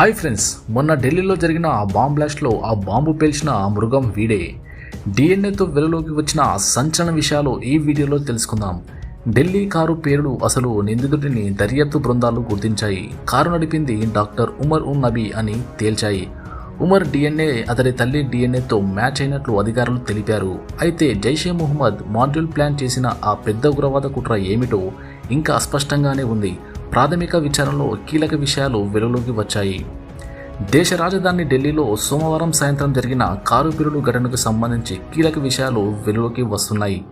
Hi friends మొన్న ఢిల్లీలో జరిగిన ఆ బాంబ్ బ్లాస్ట్లో ఆ బాంబు పేల్చిన ఆ మృగం వీడే. డిఎన్ఏతో వెలులోకి వచ్చిన ఆ సంచలన విషయాలు ఈ వీడియోలో తెలుసుకుందాం. ఢిల్లీ కారు పేరుడు అసలు నిందితుడిని దర్యాప్తు బృందాలు గుర్తించాయి. కారు నడిపింది డాక్టర్ ఉమర్ ఉన్ నబీ అని తేల్చాయి. ఉమర్ డిఎన్ఏ అతడి తల్లి డిఎన్ఏతో మ్యాచ్ అయినట్లు అధికారులు తెలిపారు. అయితే జైషే మొహమ్మద్ మాడ్యూల్ ప్లాన్ చేసిన ఆ పెద్ద ఉగ్రవాద కుట్ర ఏమిటో ఇంకా అస్పష్టంగానే ఉంది. ప్రాథమిక విచారణలో కీలక విషయాలు వెలుగులోకి వచ్చాయి. దేశ రాజధాని ఢిల్లీలో సోమవారం సాయంత్రం జరిగిన కారు పిరుడు ఘటనకు సంబంధించి కీలక విషయాలు వెలుగులోకి వస్తున్నాయి.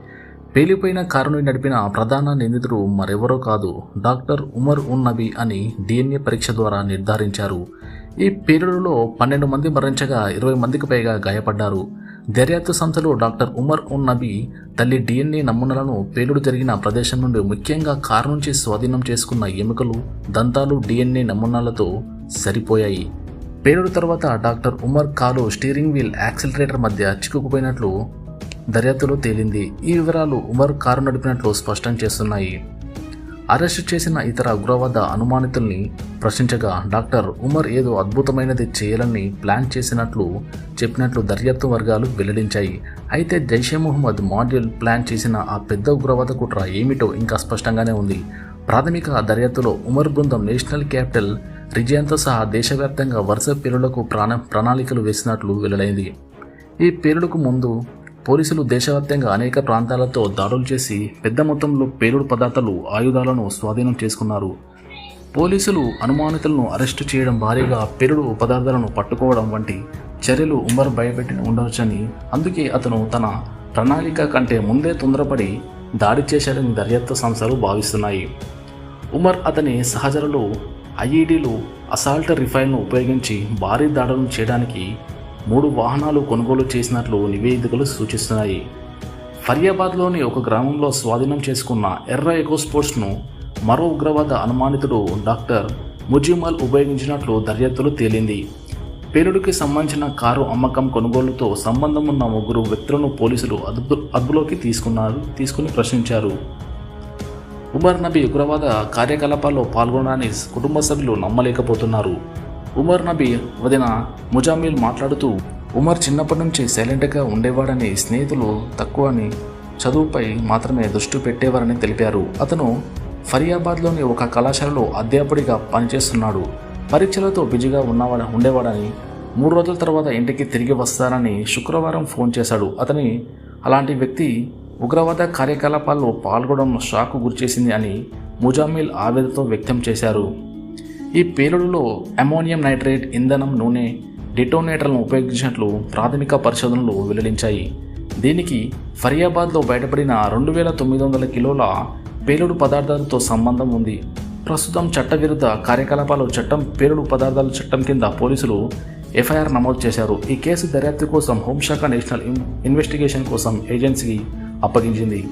పేలిపోయిన కారును నడిపిన ప్రధాన నిందితుడు మరెవరో కాదు డాక్టర్ ఉమర్ ఉన్ నబీ అని డిఎన్ఏ పరీక్ష ద్వారా నిర్ధారించారు. ఈ పేలుడులో పన్నెండు మంది మరణించగా ఇరవై మందికి పైగా గాయపడ్డారు. దర్యాప్తు సంస్థలో డాక్టర్ ఉమర్ ఉన్ నబీ తల్లి డిఎన్ఏ నమూనాలను పేలుడు జరిగిన ప్రదేశం నుండి ముఖ్యంగా కారు నుంచి స్వాధీనం చేసుకున్న ఎముకలు దంతాలు డిఎన్ఏ నమూనాలతో సరిపోయాయి. పేలుడు తర్వాత డాక్టర్ ఉమర్ కాలు స్టీరింగ్ వీల్ యాక్సిలరేటర్ మధ్య చిక్కుకుపోయినట్లు దర్యాప్తులో తేలింది. ఈ వివరాలు ఉమర్ కారు నడిపినట్లు స్పష్టం చేస్తున్నాయి. అరెస్టు చేసిన ఇతర ఉగ్రవాద అనుమానితుల్ని ప్రశ్నించగా డాక్టర్ ఉమర్ ఏదో అద్భుతమైనది చేయాలని ప్లాన్ చేసినట్లు చెప్పినట్లు దర్యాప్తు వర్గాలు వెల్లడించాయి. అయితే జైషే మొహమ్మద్ మాడ్యూల్ ప్లాన్ చేసిన ఆ పెద్ద ఉగ్రవాద కుట్ర ఏమిటో ఇంకా స్పష్టంగానే ఉంది. ప్రాథమిక దర్యాప్తులో ఉమర్ బృందం నేషనల్ క్యాపిటల్ రిజియన్తో సహా దేశవ్యాప్తంగా వరుస పేలులకు ప్రాణ ప్రణాళికలు వేసినట్లు వెల్లడైంది. ఈ పేలుడుకు ముందు పోలీసులు దేశవ్యాప్తంగా అనేక ప్రాంతాలతో దాడులు చేసి పెద్ద మొత్తంలో పేలుడు పదార్థాలు ఆయుధాలను స్వాధీనం చేసుకున్నారు. పోలీసులు అనుమానితులను అరెస్టు చేయడం భారీగా పేలుడు పదార్థాలను పట్టుకోవడం వంటి చర్యలు ఉమర్ భయపెట్టి ఉండవచ్చని అందుకే అతను తన ప్రణాళిక కంటే ముందే తొందరపడి దాడి చేశాడని దర్యాప్తు సంస్థలు భావిస్తున్నాయి. ఉమర్ అతని సహచరులు ఐఈడీలు అసాల్ట్ రిఫైల్ను ఉపయోగించి భారీ దాడులను చేయడానికి మూడు వాహనాలు కొనుగోలు చేసినట్లు నివేదికలు సూచిస్తున్నాయి. ఫరియాబాద్లోని ఒక గ్రామంలో స్వాధీనం చేసుకున్న ఎర్ర ఎకో స్పోర్ట్స్ను మరో ఉగ్రవాద అనుమానితుడు డాక్టర్ ముజిమల్ ఉపయోగించినట్లు దర్యాప్తులో తేలింది. పేలుడికి సంబంధించిన కారు అమ్మకం కొనుగోలుతో సంబంధం ఉన్న ముగ్గురు వ్యక్తులను పోలీసులు అదుపు అదుపులోకి తీసుకున్నారు తీసుకుని ప్రశ్నించారు. ఉమర్ నబీ ఉగ్రవాద కార్యకలాపాల్లో పాల్గొనడానికి కుటుంబ సభ్యులు నమ్మలేకపోతున్నారు. ఉమర్ నబీ వదిన ముజామిల్ మాట్లాడుతూ ఉమర్ చిన్నప్పటి నుంచి సైలెంట్గా ఉండేవాడని స్నేహితులు తక్కువని చదువుపై మాత్రమే దృష్టి పెట్టేవారని తెలిపారు. అతను ఫరియాబాద్లోని ఒక కళాశాలలో అధ్యాపకుడిగా పనిచేస్తున్నాడు. పరీక్షలతో బిజీగా ఉన్నవాడ ఉండేవాడని మూడు రోజుల తర్వాత ఇంటికి తిరిగి వస్తానని శుక్రవారం ఫోన్ చేశాడు. అతని అలాంటి వ్యక్తి ఉగ్రవాద కార్యకలాపాల్లో పాల్గొనడం షాకు గురిచేసింది అని ముజామిల్ ఆవేదనతో వ్యక్తం చేశారు. ఈ పేలుడులో అమోనియం నైట్రేట్ ఇంధనం నూనె డిటోనేటర్లను ఉపయోగించినట్లు ప్రాథమిక పరిశోధనలు వెల్లడించాయి. దీనికి ఫరియాబాద్లో బయటపడిన రెండు వేల తొమ్మిది వందల కిలోల పేలుడు పదార్థాలతో సంబంధం ఉంది. ప్రస్తుతం చట్టవిరుద్ధ కార్యకలాపాలు చట్టం పేలుడు పదార్థాల చట్టం కింద పోలీసులు ఎఫ్ఐఆర్ నమోదు చేశారు. ఈ కేసు దర్యాప్తు కోసం హోంశాఖ నేషనల్ ఇన్వెస్టిగేషన్ కోసం ఏజెన్సీకి అప్పగించింది.